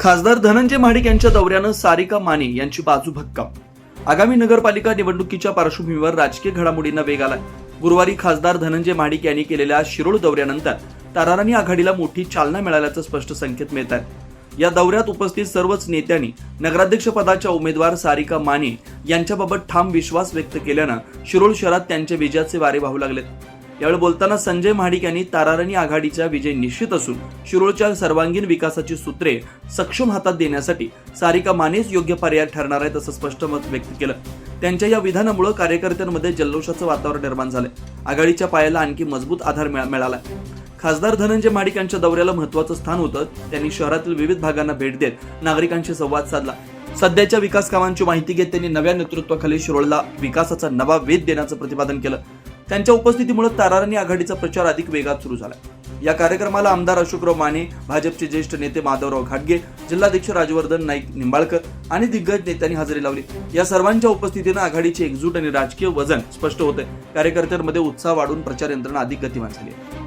खासदार धनंजय महाडिक यांच्या दौऱ्यानं सारिका माने यांची बाजू भक्कम. आगामी नगरपालिका निवडणुकीच्या पार्श्वभूमीवर राजकीय घडामोडींना वेग आलाय. गुरुवारी खासदार धनंजय महाडिक यांनी केलेल्या शिरोळ दौऱ्यानंतर ताराराणी आघाडीला मोठी चालना मिळाल्याचं स्पष्ट संकेत मिळत आहेत. या दौऱ्यात उपस्थित सर्वच नेत्यांनी नगराध्यक्षपदाच्या उमेदवार सारिका माने यांच्याबाबत ठाम विश्वास व्यक्त केल्यानं शिरोळ शहरात त्यांच्या विजयाचे वारे वाहू लागलेत. यावेळी बोलताना संजय महाडिक यांनी ताराराणी आघाडीचा विजय निश्चित असून शिरोळच्या सर्वांगीण विकासाची सूत्रे सक्षम हातात देण्यासाठी सारिका मानेच योग्य पर्याय ठरणार आहेत असं स्पष्ट मत व्यक्त केलं. त्यांच्या या विधानामुळे कार्यकर्त्यांमध्ये जल्लोषाचं वातावरण निर्माण झालंय. आघाडीच्या पायाला आणखी मजबूत आधार मिळाला खासदार धनंजय माडिक यांच्या दौऱ्याला महत्वाचं स्थान होतं. त्यांनी शहरातील विविध भागांना भेट देत नागरिकांशी संवाद साधला. सध्याच्या विकास कामांची माहिती घेत त्यांनी नव्या नेतृत्वाखाली शिरोळला विकासाचा नवा वेध देण्याचं प्रतिपादन केलं. त्यांच्या उपस्थितीमुळे ताराराणी आघाडीचा प्रचार अधिक वेगात सुरू झाला या कार्यक्रमाला आमदार अशोकराव माने भाजपचे ज्येष्ठ नेते माधवराव घाटगे जिल्हाध्यक्ष राजवर्धन नाईक निंबाळकर आणि दिग्गज नेत्यांनी हजेरी लावली. या सर्वांच्या उपस्थितीनं आघाडीची एकजूट आणि राजकीय वजन स्पष्ट होते कार्यकर्त्यांमध्ये उत्साह वाढून प्रचार यंत्रणा अधिक गतिमान झाली आहे.